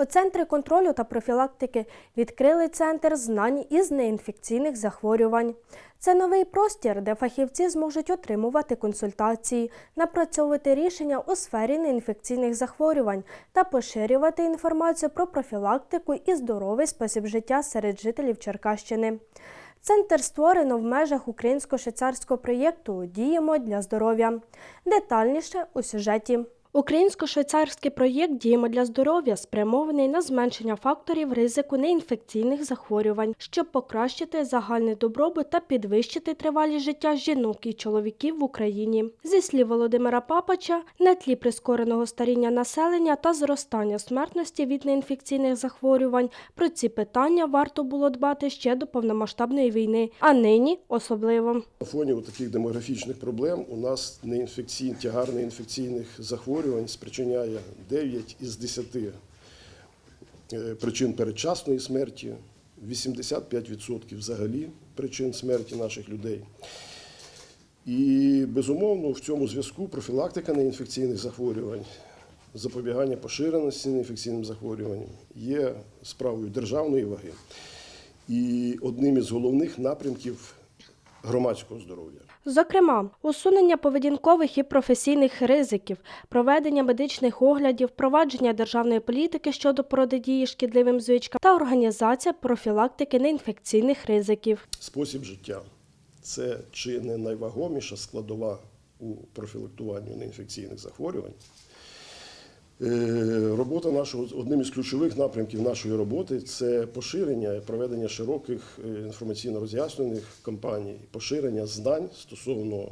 У центрі контролю та профілактики відкрили центр знань із неінфекційних захворювань. Це новий простір, де фахівці зможуть отримувати консультації, напрацьовувати рішення у сфері неінфекційних захворювань та поширювати інформацію про профілактику і здоровий спосіб життя серед жителів Черкащини. Центр створено в межах українсько-швейцарського проєкту Діємо для здоров'я. Детальніше у сюжеті. Українсько-швейцарський проєкт Діємо для здоров'я спрямований на зменшення факторів ризику неінфекційних захворювань, щоб покращити загальний добробут та підвищити тривалість життя жінок і чоловіків в Україні. Зі слів Володимира Папача, на тлі прискореного старіння населення та зростання смертності від неінфекційних захворювань, про ці питання варто було дбати ще до повномасштабної війни, а нині особливо. На фоні таких демографічних проблем у нас неінфекційний, тягар неінфекційних захворювань спричиняє 9 із 10 е, причин передчасної смерті, 85% взагалі причин смерті наших людей. І безумовно в цьому зв'язку профілактика неінфекційних захворювань, запобігання поширеності неінфекційним захворюванням є справою державної ваги і одним із головних напрямків громадського здоров'я. Зокрема, усунення поведінкових і професійних ризиків, проведення медичних оглядів, впровадження державної політики щодо протидії шкідливим звичкам та організація профілактики неінфекційних ризиків. Спосіб життя це чи не найвагоміша складова у профілактуванні неінфекційних захворювань. Е, Робота нашого одним із ключових напрямків нашої роботи це поширення і проведення широких е, інформаційно-роз'яснених кампаній, поширення знань стосовно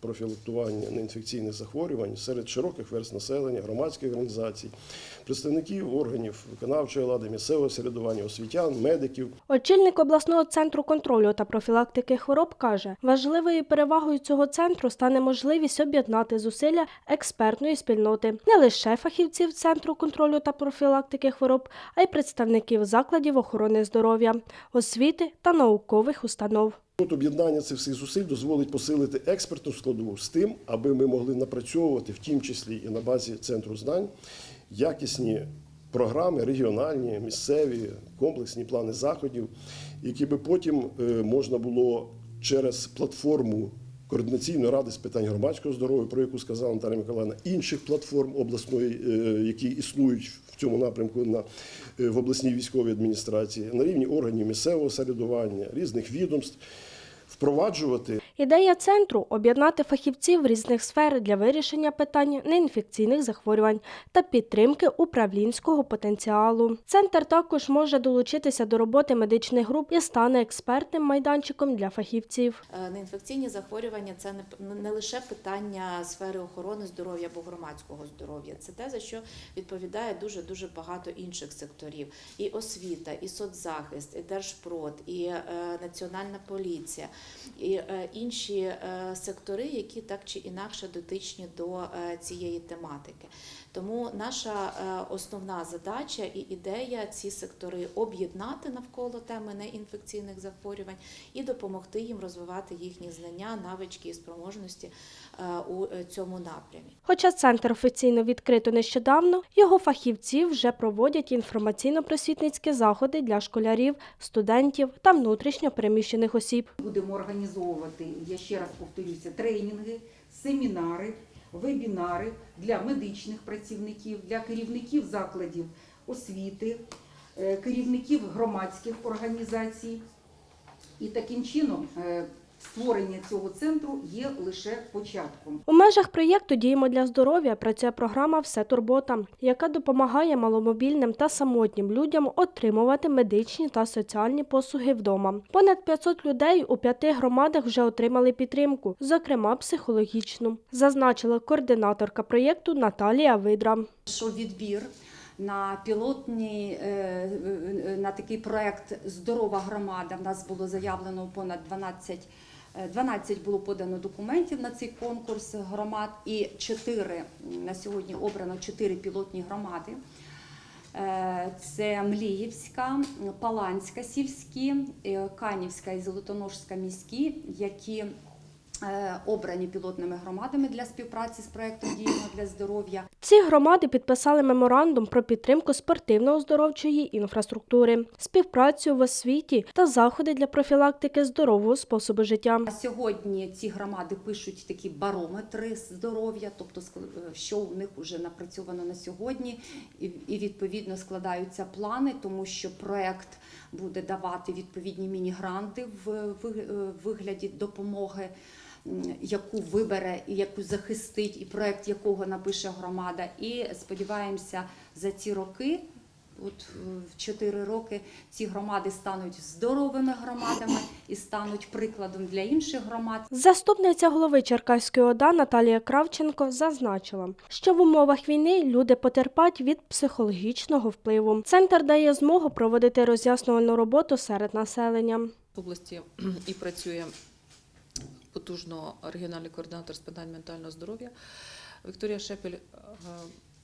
профілактування неінфекційних захворювань серед широких верст населення, громадських організацій, представників органів виконавчої влади, місцевого середування, освітян, медиків. Очільник обласного центру контролю та профілактики хвороб каже, важливою перевагою цього центру стане можливість об'єднати зусилля експертної спільноти не лише фахівців центру контролю та профілактики хвороб, а й представників закладів охорони здоров'я, освіти та наукових установ. От об'єднання цих всіх зусиль дозволить посилити експертну складову з тим, аби ми могли напрацьовувати, в тім числі і на базі центру знань, якісні програми, регіональні, місцеві, комплексні плани заходів, які би потім е, можна було через платформу координаційної ради з питань громадського здоров'я, про яку сказала Наталія Миколаївна, інших платформ обласної, е, які існують в цьому напрямку на е, в обласній військовій адміністрації, на рівні органів місцевого самоврядування, різних відомств, впроваджувати Ідея центру об'єднати фахівців різних сфер для вирішення питань неінфекційних захворювань та підтримки управлінського потенціалу. Центр також може долучитися до роботи медичних груп і стане експертним майданчиком для фахівців. Е, Неінфекційні захворювання це не лише питання сфери охорони здоров'я або громадського здоров'я. Це те, за що відповідає дуже дуже багато інших секторів: і освіта, і соцзахист, і держпрод, і е, національна поліція, і е, інші е, сектори, які так чи інакше дотичні до е, цієї тематики. Тому наша е, основна задача і ідея ці сектори об'єднати навколо теми неінфекційних захворювань і допомогти їм розвивати їхні знання, навички і спроможності е, у е, цьому напрямі. Хоча центр офіційно відкрито нещодавно, його фахівці вже проводять інформаційно-просвітницькі заходи для школярів, студентів та внутрішньо переміщених осіб. Будемо організовувати, я ще раз повторюся, тренінги, семінари, вебінари для медичних працівників, для керівників закладів освіти, е, керівників громадських організацій. І таким чином е, створення цього центру є лише початком. У межах проєкту Діємо для здоров'я працює програма Все турбота, яка допомагає маломобільним та самотнім людям отримувати медичні та соціальні послуги вдома. Понад 500 людей у п'яти громадах вже отримали підтримку, зокрема психологічну, зазначила координаторка проєкту Наталія Видра. що відбір на пілотний е, е, на такий проект Здорова громада. В нас було заявлено понад 12 е, 12 було подано документів на цей конкурс громад, і 4, на сьогодні обрано 4 пілотні громади. Е, Це Мліївська, Паланська сільські, е, Канівська і Золотоножська міські, які е, обрані пілотними громадами для співпраці з проектом Діємо для здоров'я. Ці громади підписали меморандум про підтримку спортивно-оздоровчої інфраструктури, співпрацю в освіті та заходи для профілактики здорового способу життя. Сьогодні ці громади пишуть такі барометри здоров'я, тобто е, що у них вже напрацьовано на сьогодні, і, і відповідно складаються плани, тому що проект буде давати відповідні міні-гранти в е, вигляді допомоги. Яку вибере і яку захистить, і проект якого напише громада. І сподіваємося, за ці роки, от е, в 4 роки, ці громади стануть здоровими громадами і стануть прикладом для інших громад. Заступниця голови Черкаської ОДА Наталія Кравченко зазначила, що в умовах війни люди потерпають від психологічного впливу. Центр дає змогу проводити роз'яснювальну роботу серед населення. В області і працює потужно регіональний координатор з питань ментального здоров'я Вікторія Шепель. Е,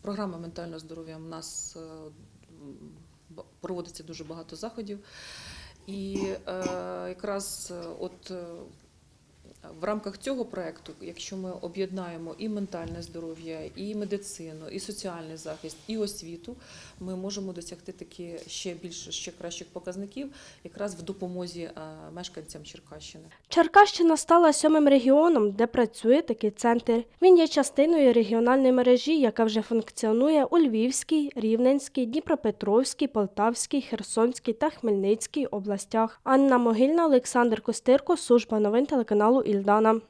Програма ментального здоров'я у нас е, проводиться дуже багато заходів. І е, якраз е, от в рамках цього проекту, якщо ми об'єднаємо і ментальне здоров'я, і медицину, і соціальний захист, і освіту, ми можемо досягти такі ще більш ще кращих показників, якраз в допомозі е, мешканцям Черкащини. Черкащина стала сьомим регіоном, де працює такий центр. Він є частиною регіональної мережі, яка вже функціонує у Львівській, Рівненській, Дніпропетровській, Полтавській, Херсонській та Хмельницькій областях. Анна Могильна, Олександр Костирко, служба новин телеканалу Ільдана.